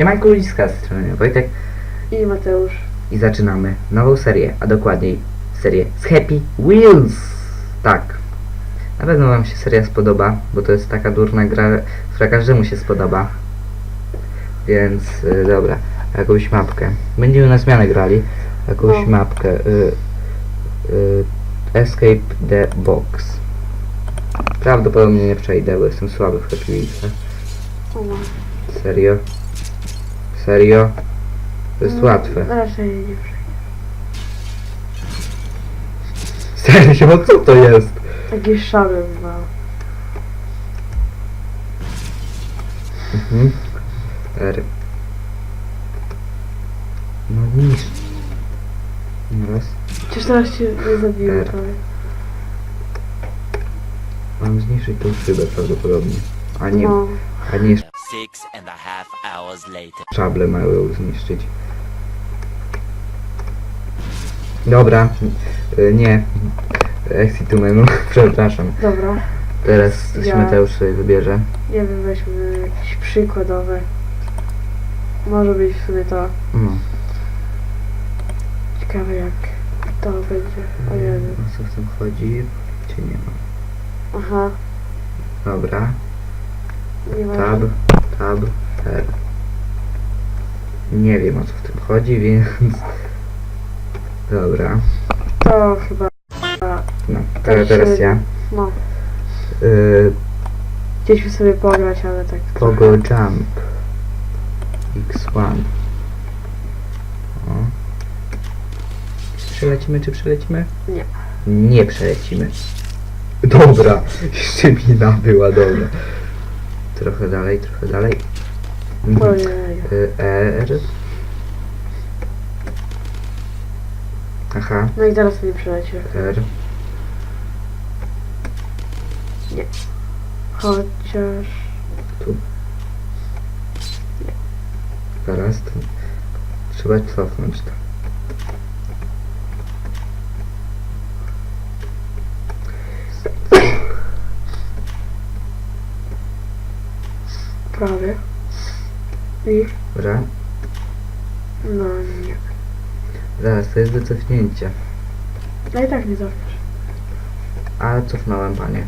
Siemanko ludziska, z strony Wojtek I Mateusz. i zaczynamy nową serię, a dokładniej serię z Happy Wheels. Tak. Na pewno wam się seria spodoba, bo to jest taka durna gra, która każdemu się spodoba. Więc y, dobra, jakąś mapkę. Będziemy na zmianę grali. Jakąś No. mapkę. Y, y, escape the box. Prawdopodobnie nie przejdę, bo jestem słaby w Happy Wheelsach. O. Serio? Serio? To jest Mm, łatwe. Raczej nie przejdę. Serio, co to jest? Taki szabel ma. Mhm. R. No niż. Raz. Przecież teraz cię nie zabiło R. prawie. Mam zniszczyć tą szybę prawdopodobnie. A nie, No. a nie Six and a half hours later. szable mają ją zniszczyć. Dobra. Y, Nie. Exit to menu. Przepraszam. Dobra. Teraz coś Ja- Mateusz sobie wybierze. Nie wiem, weźmy jakieś przykładowe. Może być w sumie to. No. Ciekawe jak to będzie. O Jezu. O co w tym chodzi? Cię nie ma. Aha. Dobra. Nie ma. Tab, tab, R. Nie wiem o co w tym chodzi, więc... Dobra. To chyba. No, teraz, ja. No. Y, Chcieliśmy sobie pograć, ale tak. Pogo Jump. X1. O. Przelecimy czy przelecimy? Nie. Nie przelecimy. Dobra. Jeszcze mina była, dobra. Trochę dalej, trochę dalej. Mhm. Ojej. Y, R. Aha, No i teraz nie przeleci. R. Chociaż. Zaraz to. Trzeba cofnąć to. Prawie. I. Dobra. No nie. Zaraz, to jest do cofnięcia. No i tak nie zapisz. Ale cofnąłem, panie.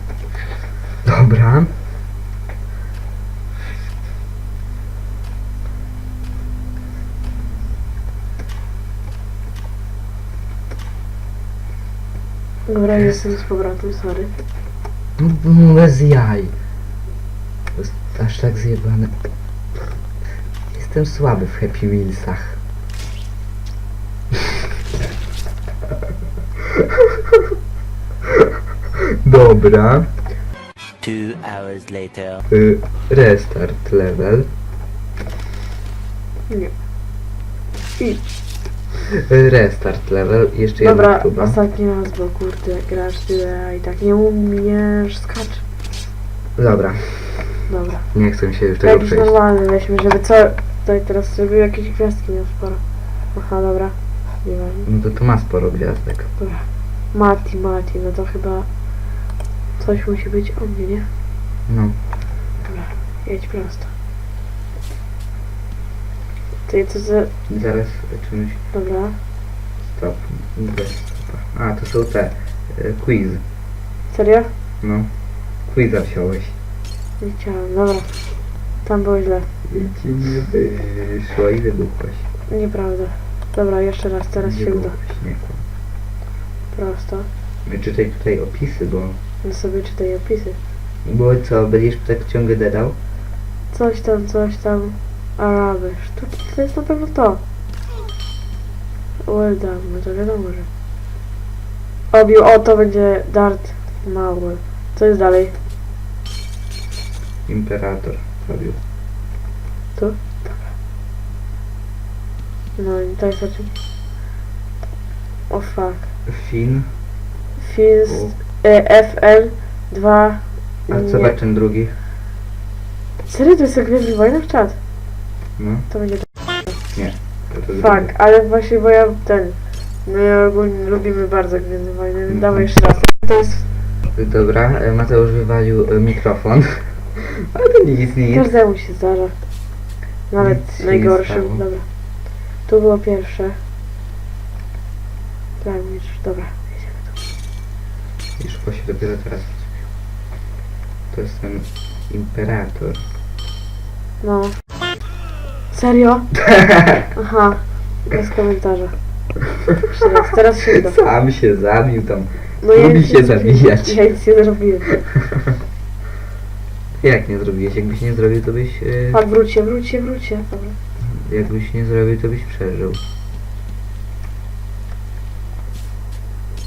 Dobra. Dobra, jestem z powrotem, sorry. No, Bez jaj. Aż tak zjebane. Jestem słaby w Happy Wheelsach. Dobra. Two hours later. Y, restart level. Nie. I. Y, Restart level. Jeszcze jedna Dobra, próba. ostatni raz, bo kurde, grasz tyle, i tak nie umiesz skacz. Dobra. Dobra. Nie chcę się już tego Jakiś przejść. normalny weźmy, żeby co... Tutaj teraz zrobił jakieś gwiazdki, nie sporo. Aha, dobra. Nieważne. No to tu ma sporo gwiazdek. Dobra. Mati, Mati, no to chyba... Coś musi być o mnie, nie? No. Dobra, jedź prosto. Ty, co za... Zaraz czymś Dobra. stop. Bez stopa. A, to są te. y, Quiz. Serio? No. Quiza wziąłeś. Nie chciałem, dobra. Tam było źle. I ci nie wyszło i wybuchłeś. Nieprawda. Dobra, jeszcze raz, teraz nie się uda. nie kłam. Prosto. Czytaj tutaj opisy, bo... No sobie czytaj opisy. Bo co, będziesz tak ciągle dedał? Coś tam, coś tam. Araby. Sztuki, to jest na pewno to. Well done, no to wiadomo, że. Obił, o to będzie dart mały. Co jest dalej? Imperator robił. Tu? No i to jest o czym? O fuck. Fin. Fizz U. e, FL 2 A nie. zobacz ten drugi. Serio to jest jak Gwiezdny Wojnach czat? No. To będzie Nie. To, to. Fuck, ale właśnie bo ja ten. My ogólnie lubimy bardzo Gwiezdne Wojny, Mhm. dawaj jeszcze raz. To jest Dobra, e, Mateusz wywalił e, mikrofon. Ale to nic, nic. każdemu się zdarza. Nawet Nic się nie najgorszym. stało. Dobra. Tu było pierwsze. Planowicz, dobra. I szło się dopiero teraz rozbił. To jest ten imperator. No. Serio? Aha. Bez komentarza. Jeszcze raz, teraz się uda. Sam się zabił tam. No Lubi nic się nie zabijać. Ja nic nie zrobiłem. Jak nie zrobiłeś? Jakbyś nie zrobił, to byś... Yy, A wróćcie, wróćcie, wróćcie. Dobra. jakbyś nie zrobił, to byś przeżył.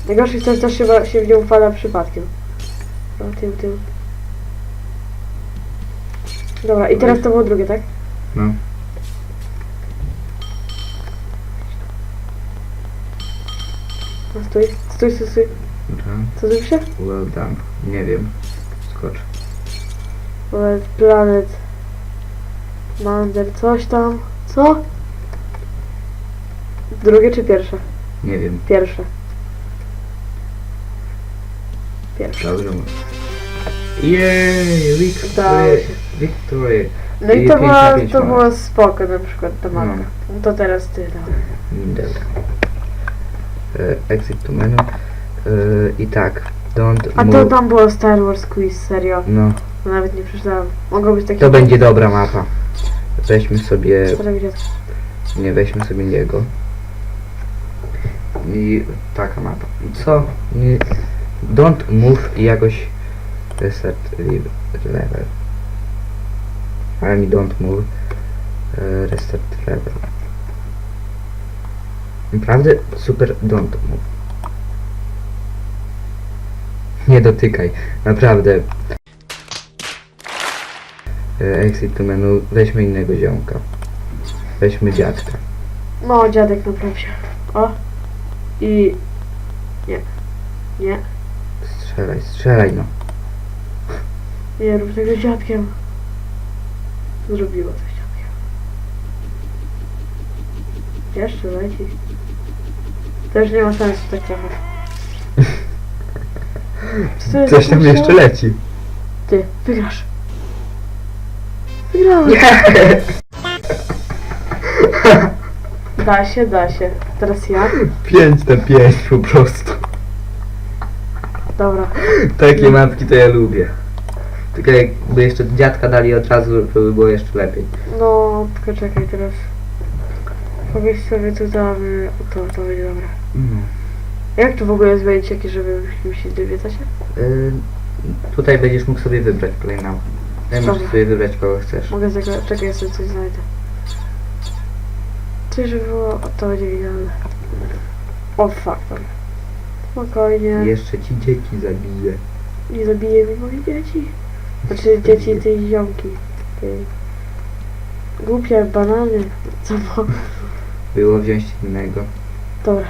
Najgorsze jest to, że też się, się w nią wpada przypadkiem. No, tył, tył. Dobra, i teraz to było drugie, tak? No. No stój, stój, stój, stój. Dobra. Co pisze? Well done. Nie wiem. Skocz. Planet, planet. Mander, coś tam. Co? Drugie czy pierwsze? Nie wiem. Pierwsze. Pierwsze. Dobrze mówię. Jej! Się. Victory! No i to, była, to było spoko na przykład ta No. mapka. No to teraz ty, dawaj. Dobra. E, exit to menu. E, I tak. Don't A to move. tam było Star Wars Quiz, serio. No. Nawet nie przeczytałem. Mogło być takie... To będzie dobra mapa. Weźmy sobie... Dziecka. Nie, weźmy sobie jego. I taka mapa. Co? Nie, don't move i jakoś reset level. Ale mi don't move. e, Reset level. Naprawdę super don't move. Nie dotykaj. Naprawdę. E, Exit to menu. Weźmy innego ziomka. Weźmy dziadka. No, dziadek naprawił. O. I... Nie. Nie. Strzelaj, strzelaj no. Nie rób tego z dziadkiem. Zrobiło coś dziadkiem. Jeszcze leci. Też nie ma sensu tak trochę. Jest Coś tam jeszcze leci. Ty, wygrasz. Wygrałem. Da się, da się. Teraz ja. 5 na 5 po prostu. Dobra. Takie mapki to ja lubię. Tylko jakby jeszcze dziadka dali od razu, to by było jeszcze lepiej. No, tylko czekaj teraz. Powiedz sobie co damy. To, to będzie dobra. No. Jak tu w ogóle zmienić jakieś, żeby mi się dowiedza się? Y, tutaj będziesz mógł sobie wybrać kolejną. Ja możesz sobie wybrać kogo chcesz. Mogę zagrać. Czekaj, ja sobie coś znajdę. Coś, żeby było. To będzie widziane. O, fuck. Spokojnie. Jeszcze ci dzieci zabiję. Nie zabiję mi moich dzieci. Znaczy dzieci tej ziomki. Tej. Głupie banany. Co bo? Było wziąć innego. Dobra.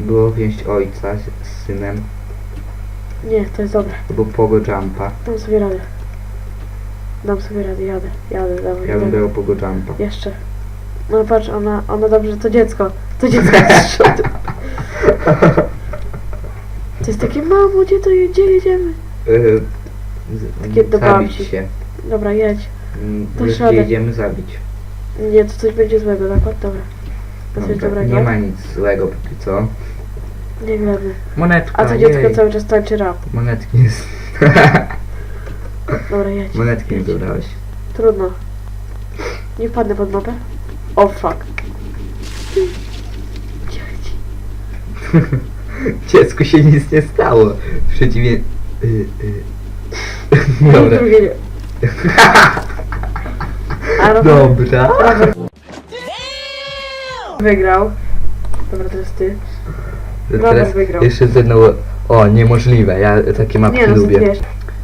Było wziąć ojca z, z synem. Nie, to jest dobre. Albo Pogo Jumpa. Dam sobie radę. Dam sobie radę, jadę, jadę, dawaj. Ja bym jadę. brał Pogo Jumpa. Jeszcze. No patrz, ona, ona dobrze, to dziecko. To dziecko z przodu. To jest takie, mamo, gdzie to gdzie jedziemy? Y, z- Takie do zabić babci. się. Dobra, jedź. Mm, To Już środek. jedziemy zabić. Nie, to coś będzie złego, tak? Dobra. To coś Dobra, dobrego? nie ma nic złego póki co. Nie wiemy. Monetka, A to jej. dziecko cały czas tańczy rap. Monetki jest. Dobra, jedź. Monetki nie dobrałeś. Trudno. Nie wpadnę pod mapę. O fuck. Dzieci. Dziecku się nic nie stało. W przeciwie... Y, y. Dobra. Dobra. wygrał. Dobra, teraz ty. Robert Teraz wygrał. jeszcze ze mną... O, niemożliwe. Ja takie mapki Nie no, lubię. wiesz.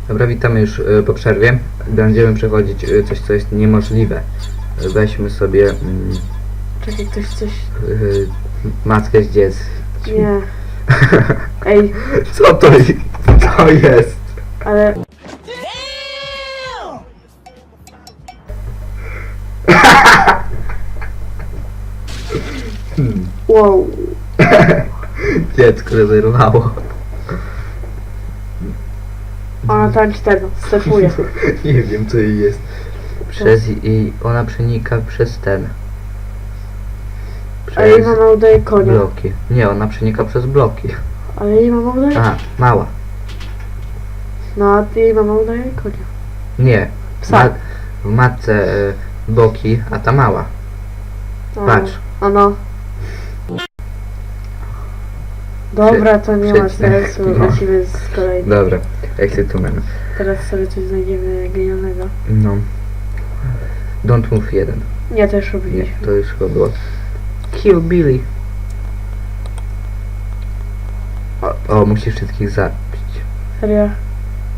Dobra, witamy już y, po przerwie. Będziemy przechodzić y, coś, co jest niemożliwe. Weźmy sobie mm, Czekaj, ktoś coś... y, matkę z dzieckiem. Nie. Ej, Co to, i- to jest? ale... Hmm. Wow. Dziecko rezerwowało. Ona tańczy tego, stepuje. Nie wiem co jej jest. Przez i ona przenika przez ten. A jej Przez mama udaje konia. bloki. Nie, ona przenika przez bloki. Ale jej mama udaje... A, mała. No, a jej mama udaje konia. Nie. Psa. Ma, w matce e, boki, a ta mała. A, Patrz. A Dobra, to nie ma sensu. No. Lecimy z kolejnym. Dobra, excytumen. Teraz sobie coś znajdziemy genialnego. No. Don't move 1. Nie, to już Nie, robiliśmy. to już chyba było. Kill Billy. O, o musisz wszystkich zabić. Serio?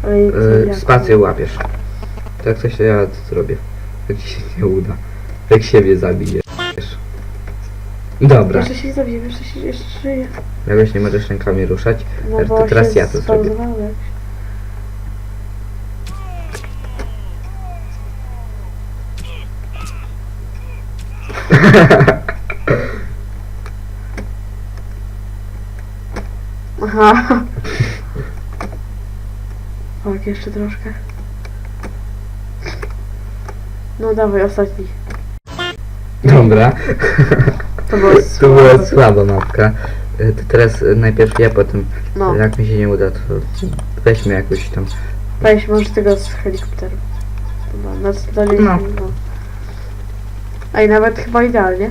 Ale nic nie spację łapiesz. Tak coś ja to zrobię. Jak ci się nie uda. Jak siebie zabijesz. Dobra. Jeszcze się zabiję, jeszcze się jeszcze żyje. Jakoś nie możesz rękami ruszać. No To bo teraz się ja to zrobię. spauzowałeś. Aha. Tak, jeszcze troszkę. No dawaj, ostatni. Dobra. To było To była słabe. słaba mapka. Y, To teraz y, najpierw ja, potem No, jak mi się nie uda, to weźmy jakoś tam. weź może tego z helikopteru. Dobra, dalej. No. No. A i nawet chyba idealnie.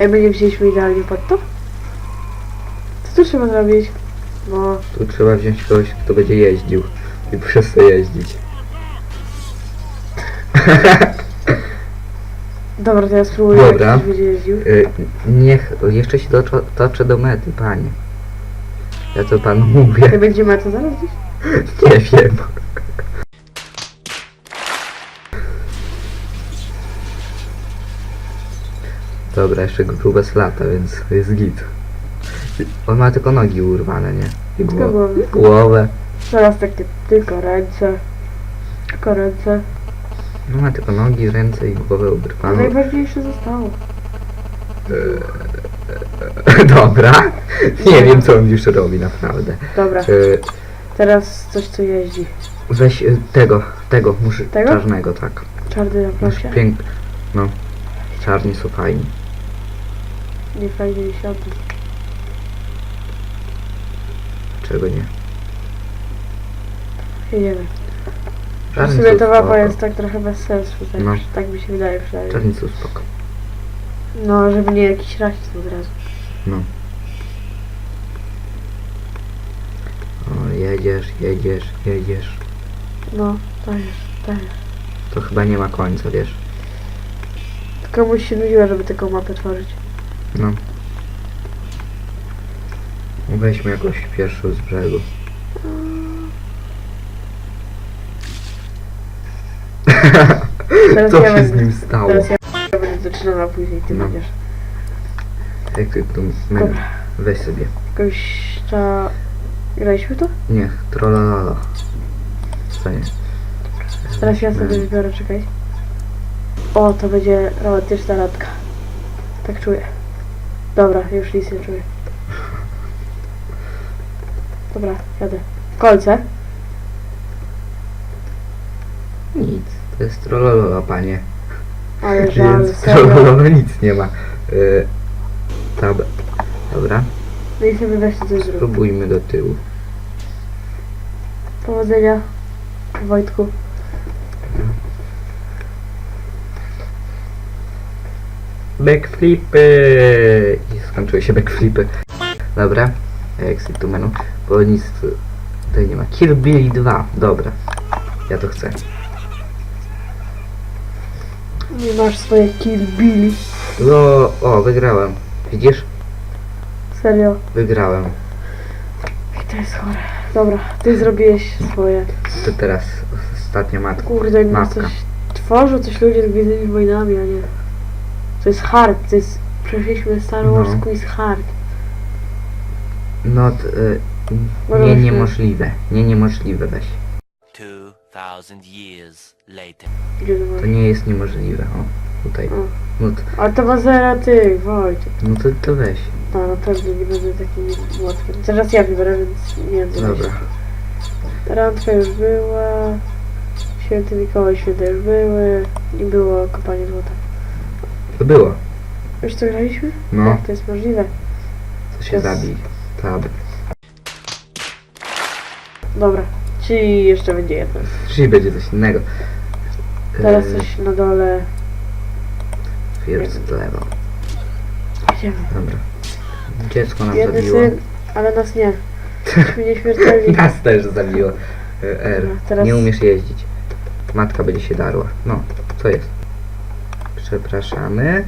Ej, my nie wzięliśmy idealnie pod to? Co tu trzeba zrobić? No, Tu trzeba wziąć kogoś, kto będzie jeździł i przestać jeździć. dobra, to ja spróbuję Dobra. jak ktoś będzie jeździł. Y, Niech jeszcze się doczo- toczę do mety, panie. Ja to panu mówię. Ty będziemy to zaraz gdzieś? Nie wiem. Dobra, jeszcze grubas lata, więc jest git. On ma tylko nogi urwane, nie? I głowę. Głowę. Teraz takie tylko ręce. Tylko ręce. No ma tylko nogi, ręce i głowę A urwaną. najważniejsze zostało. Dobra. Nie wiem, co on już robi, naprawdę. Dobra, Y, teraz coś co jeździ. Weź y, tego, tego, muszę Tego? czarnego, tak. Czarny na Masz pięk... No. Czarni są fajni. Nie fajnie mi się odbyć. Czego nie? Jedziemy. W Czarni sumie są to spoko. jest tak trochę bez sensu, tak, No. tak mi się wydaje przynajmniej. Czarni są spoko. No, żeby nie jakiś rasizm od razu. No. O, jedziesz, jedziesz, jedziesz. No, to jest, to jest. To chyba nie ma końca, wiesz. Tylko komuś się nudziło, żeby taką mapę tworzyć. No. Weźmy jakąś pierwszą z brzegu. Teraz Co ja się z będę, nim stało? teraz ja będę zaczynała, później ty No. będziesz. Jak ty tu... men- Dobra. Weź sobie. Jakoś ta... Graliśmy to? Nie, trollololo. Co nie? Teraz ja sobie wybiorę, czekaj. O, to będzie romantyczna randka. Tak czuję. Dobra, już nic nie czuję. Dobra, jadę. Kolce. Nic. To jest trollololo, panie. Ale żal, Więc serio. trollololo nic nie ma. Y, tab. Dobra. No i sobie weź coś zrób. Spróbujmy do tyłu. Powodzenia, Wojtku. Backflipy! I skończyły się backflipy. Dobra. Exit to menu. Bo nic tu- tutaj nie ma. Kill Billy 2. Dobra. Ja to chcę. Nie masz swoje kill Billy. No, o, wygrałem. Widzisz? Serio. Wygrałem. I to jest chore. Dobra, ty zrobiłeś swoje. To teraz ostatnia matka. Kurde, no Matka. coś tworzą coś ludzie z Gwiezdnymi Wojnami, a nie. To jest hard, to jest... Przeszliśmy Star Wars No. Quiz hard. No, t, y, nie niemożliwe. Nie niemożliwe weź. 2,000 years later. Gdzie to To nie jest niemożliwe. O, tutaj. O. No, t, Ale to ma zero tych, Wojtek. no to, to weź. No, na pewno nie będę takim młotkiem. Teraz ja wybiorę, więc nie wiem co Dobra. weź. Randka już była. Święty Mikołaj, święte już były. Nie było kopania złota. To było. Już co graliśmy? No. Jak to jest możliwe? Co się Yes. zabij. Tab. Dobra. Czyli jeszcze będzie jedno. Czyli będzie coś innego. Teraz Eee, coś na dole. First level. Idziemy. Dobra. Dziecko nam Biedny zabiło. syn, ale nas nie. Jesteśmy nieśmiertelni. Nas też zabiło. E, R. Dobra, teraz- Nie umiesz jeździć. Matka będzie się darła. No, co jest? Przepraszamy.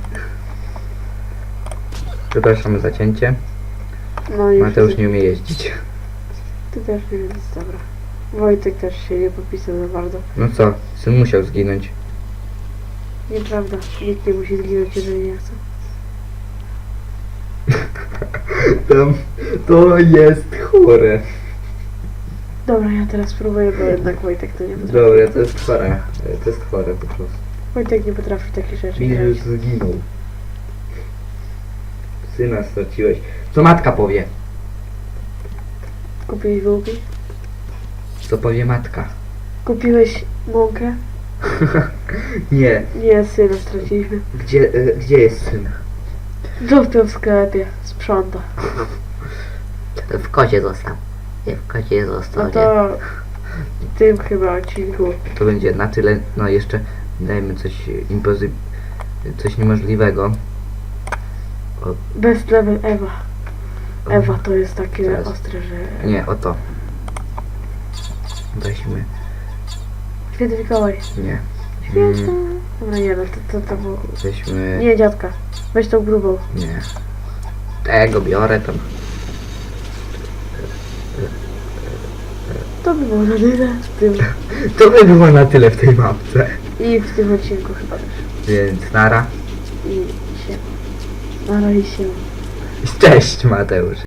Przepraszamy za cięcie. No Mateusz nie umie jeździć. Ty też nie więc dobra. Wojtek też się nie popisał za bardzo. No co? Syn musiał zginąć. Nieprawda. Nikt nie musi zginąć, jeżeli nie chce. Tam, to jest chore. Dobra, ja teraz spróbuję, bo jednak Wojtek to nie potrafi. Dobra, to jest chore. To jest chore po prostu. Wojtek nie potrafi takich rzeczy Widzę, grać. zginął. Syna straciłeś. Co matka powie? Kupiłeś bułki? Co powie matka? Kupiłeś mąkę? Nie. Nie, syna straciliśmy. Gdzie, e, gdzie jest syn? Został w sklepie. Sprząta. W kocie został. Nie, w kocie został. No to w tym chyba odcinku. To będzie na tyle. No jeszcze dajmy coś impozy... coś niemożliwego. Best level Ewa. Ewa to jest takie Teraz. ostre, że... Nie, o to. Weźmy. Święty Mikołaj. Nie. Święty. Mm, Dobra, nie no, to, to, to było... weźmy. Nie, dziadka. Weź tą grubą. Nie. Tego biorę tam. To by było na tyle w tym To by było na tyle w tej mapce. i w tym odcinku chyba też. Więc nara. I się. Nara i się. Cześć Mateusz.